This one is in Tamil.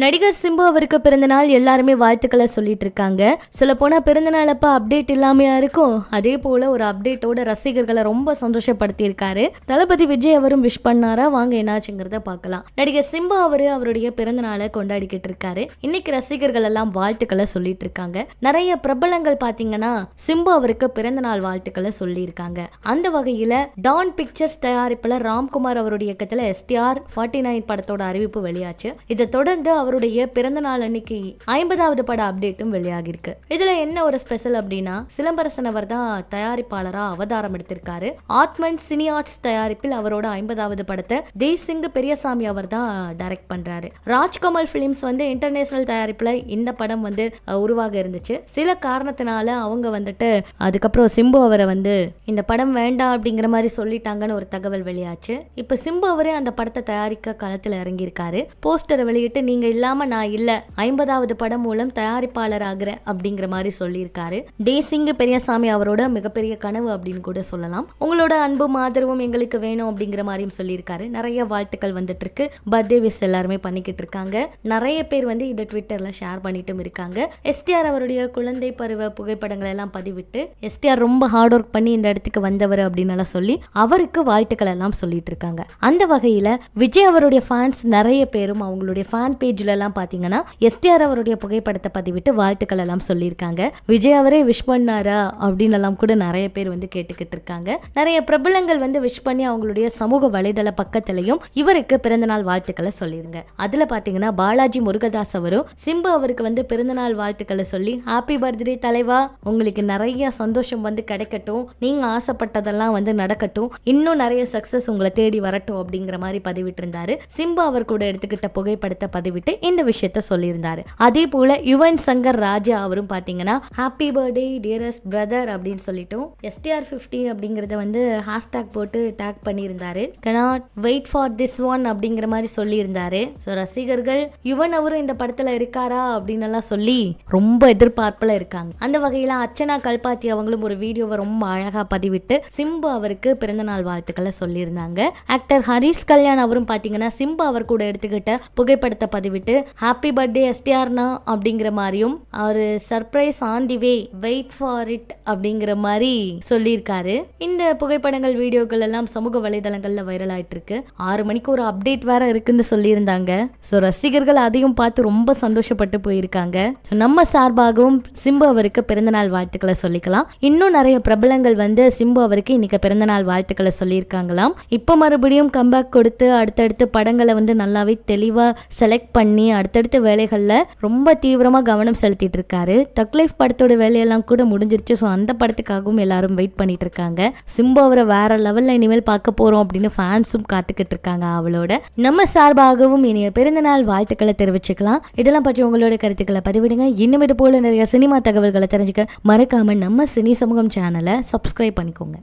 நடிகர் சிம்பு அவருக்கு பிறந்தநாள் எல்லாருமே வாழ்த்துக்களை சொல்லிட்டு இருக்காங்க சொல்ல போனா பிறந்தநாள் அப்ப அப்டேட் இல்லாமையா இருக்கும். அதே போல ஒரு அப்டேட்டோட ரசிகர்களை ரொம்ப சந்தோஷப்படுத்தி இருக்காரு தளபதி விஜய் அவரும் விஷ் பண்ணாரா? வாங்க என்னாச்சுங்கிறத பார்க்கலாம். நடிகர் சிம்பு அவரு அவருடைய பிறந்தநாளை கொண்டாடிக்கிட்டு இருக்காரு இன்னைக்கு ரசிகர்கள் எல்லாம் வாழ்த்துக்களை சொல்லிட்டு இருக்காங்க நிறைய பிரபலங்கள் பாத்தீங்கன்னா சிம்பு அவருக்கு பிறந்தநாள் வாழ்த்துக்களை சொல்லியிருக்காங்க. அந்த வகையில டான் பிக்சர்ஸ் தயாரிப்புல ராம்குமார் அவருடைய இயக்கத்துல எஸ்டிஆர் ஃபார்ட்டி நைன் படத்தோட அறிவிப்பு வெளியாச்சு. இதை தொடர்ந்து அவர் அவருடைய பிறந்த நாள் அன்னைக்கு ஐம்பதாவது பட அப்டேட்டும் வெளியாகிருக்கு இதுல என்ன ஒரு ஸ்பெஷல் அப்படின்னா சிலம்பரசன் அவர் தான் தயாரிப்பாளரா அவதாரம் எடுத்திருக்காரு. ஆத்மன் சினி ஆர்ட்ஸ் தயாரிப்பில் அவரோட ஐம்பதாவது படத்தை தேசிங் பெரியசாமி அவர் தான் டைரக்ட் பண்றாரு. ராஜ்கமல் பிலிம்ஸ் வந்து இன்டர்நேஷனல் தயாரிப்புல இந்த படம் வந்து உருவாக இருந்துச்சு. சில காரணத்தினால அவங்க வந்துட்டு அதுக்கப்புறம் சிம்பு அவரை வந்து இந்த படம் வேண்டாம் அப்படிங்கிற மாதிரி சொல்லிட்டாங்கன்னு ஒரு தகவல் வெளியாச்சு. இப்போ சிம்பு அவரே அந்த படத்தை தயாரிக்க களத்தில் இறங்கியிருக்காரு. போஸ்டரை வெளியிட்டு நீங்க இல்லாம நான் இல்ல ஐம்பதாவது படம் மூலம் தயாரிப்பாளர் ஆகிறேன் அப்படிங்கிற மாதிரி சொல்லியிருக்காரு. டேசிங் பெரியசாமி அவரோட மிகப்பெரிய கனவு அப்படின்னு கூட சொல்லலாம். உங்களோட அன்பும் ஆதரவும் எங்களுக்கு வேணும் அப்படிங்கிற மாதிரியும் சொல்லியிருக்காரு. நிறைய வாழ்த்துக்கள் வந்துட்டு இருக்கு பர்த்டே விஷ் எல்லாருமே பண்ணிக்கிட்டு இருக்காங்க. நிறைய பேர் வந்து இதை ட்விட்டர்ல ஷேர் பண்ணிட்டும் இருக்காங்க. எஸ்டிஆர் அவருடைய குழந்தை பருவ புகைப்படங்களை எல்லாம் பதிவிட்டு எஸ்டிஆர் ரொம்ப ஹார்ட் ஒர்க் பண்ணி இந்த இடத்துக்கு வந்தவர் அப்படின்னு எல்லாம் சொல்லி அவருக்கு வாழ்த்துக்கள் எல்லாம் சொல்லிட்டு இருக்காங்க. அந்த வகையில விஜய் அவருடைய ஃபேன்ஸ் நிறைய பேரும் அவங்களுடைய ஃபேன் பேஜ் எல்லாம் பாத்தீங்கன்னா எஸ்டிஆர் அவருடைய புகைப்படத்தை பதிவிட்டு வாழ்த்துக்கள் எல்லாம் சொல்லியிருக்காங்க. விஜய் அவரே விஷ் பண்ணாரா அப்படின்னு எல்லாம் கூட நிறைய பேர் வந்து கேட்டுக்கிட்டு இருக்காங்க. நிறைய பிரபலங்கள் வந்து விஷ் பண்ணி அவங்களுடைய சமூக வலைதள பக்கத்திலையும் இவருக்கு பிறந்தநாள் வாழ்த்துக்களை சொல்லிருங்க. அதுல பாத்தீங்கன்னா பாலாஜி முருகதாஸ் அவரும் சிம்பு அவருக்கு வந்து பிறந்தநாள் வாழ்த்துக்களை சொல்லி ஹாப்பி பர்த்டே தலைவா உங்களுக்கு நிறைய சந்தோஷம் வந்து கிடைக்கட்டும். நீங்க ஆசைப்பட்டதெல்லாம் வந்து நடக்கட்டும். இன்னும் நிறைய சக்சஸ் உங்களை தேடி வரட்டும் அப்படிங்கிற மாதிரி பதிவிட்டு இருந்தாரு சிம்பு அவர் கூட எடுத்துக்கிட்ட புகைப்படத்தை பதிவிட்டு இந்த விஷயத்த சொல்லியிருந்தாரு. அதே போல யுவன் சங்கர் ராஜா அவரும் பாத்தீங்கன்னா ஹாப்பி பர்த்டே டியரஸ்ட் பிரதர் அப்படின்னு சொல்லிட்டும் எஸ்டிஆர் ஃபிஃப்டி அப்படிங்கறத வந்து ஹேஷ்டாக் போட்டு டேக் பண்ணியிருந்தாரு. Can't wait for this one அப்படிங்கிற மாதிரி சொல்லியிருந்தாரு. ஸோ ரசிகர்கள் யுவன் அவரும் இந்த படத்துல இருக்காரா? அப்படின்னு எல்லாம் சொல்லி ரொம்ப எதிர்பார்ப்புல இருக்காங்க. அந்த வகையில அர்ச்சனா கல்பாத்தி அவங்களும் ஒரு வீடியோவை ரொம்ப அழகா பதிவிட்டு சிம்பு அவருக்கு பிறந்தநாள் வாழ்த்துக்களை சொல்லியிருந்தாங்க. ஆக்டர் ஹரிஷ் கல்யாண் அவரும் பாத்தீங்கன்னா சிம்பு அவர் கூட எடுத்துக்கிட்ட புகைப்படத்தை பதிவிட்டு ஹாப்பி பர்த்டே எஸ்டிஆர்னா அப்படிங்கிற மாதிரியும் அவர் surprise on the way wait for it அப்படிங்கிற மாதிரி சொல்லியிருக்காரு. இந்த புகைப்படங்கள் வீடியோக்கள் எல்லாம் சமூக வலைதளங்கள்ல வைரல் ஆயிட்டு இருக்கு ஆறு மணிக்கு ஒரு அப்டேட் வேற இருக்குன்னு சொல்லியிருந்தாங்க. ஸோ ரசிகர்கள் அதையும் பார்த்து ரொம்ப சந்தோஷப்பட்டு போயிருக்காங்க. நம்ம சார்பாகவும் சிம்பு அவருக்கு பிறந்தநாள் வாழ்த்துக்களை சொல்லிக்கலாம். இன்னும் நிறைய பிரபலங்கள் வந்து சிம்பு அவருக்கு இன்னைக்கு பிறந்தநாள் வாழ்த்துக்களை சொல்லியிருக்காங்களாம். இப்போ மறுபடியும் கம்பேக் கொடுத்து அடுத்தடுத்து படங்களை வந்து நல்லாவே தெளிவாக செலக்ட் பண்ணி அடுத்தடுத்த வேலைகளில் ரொம்ப தீவிரமாக கவனம் செலுத்திட்டு இருக்காரு தக்லைஃப் படத்தோட வேலையெல்லாம் கூட முடிஞ்சிருச்சு. ஸோ அந்த படத்துக்காகவும் எல்லாரும் வெயிட் பண்ணிட்டு இருக்காங்க சிம்பு அவரை வேற லெவலில் இனிமேல் பார்க்க போகிறோம் அப்படின்னு ஃபேன்ஸும் காத்துக்கிட்டு இருக்காங்க அவளோட. நம்ம சார்பாகவும் இனிய பிறந்தநாள் வாழ்த்துக்களை தெரிவிச்சுக்கலாம். இதெல்லாம் பற்றி உங்களோட கருத்துக்களை பதிவிடுங்க. இன்னும் இது போல நிறைய சினிமா தகவல்களை தெரிஞ்சுக்க மறக்காம நம்ம சினி சமூகம் சேனலை சப்ஸ்கிரைப் பண்ணிக்கோங்க.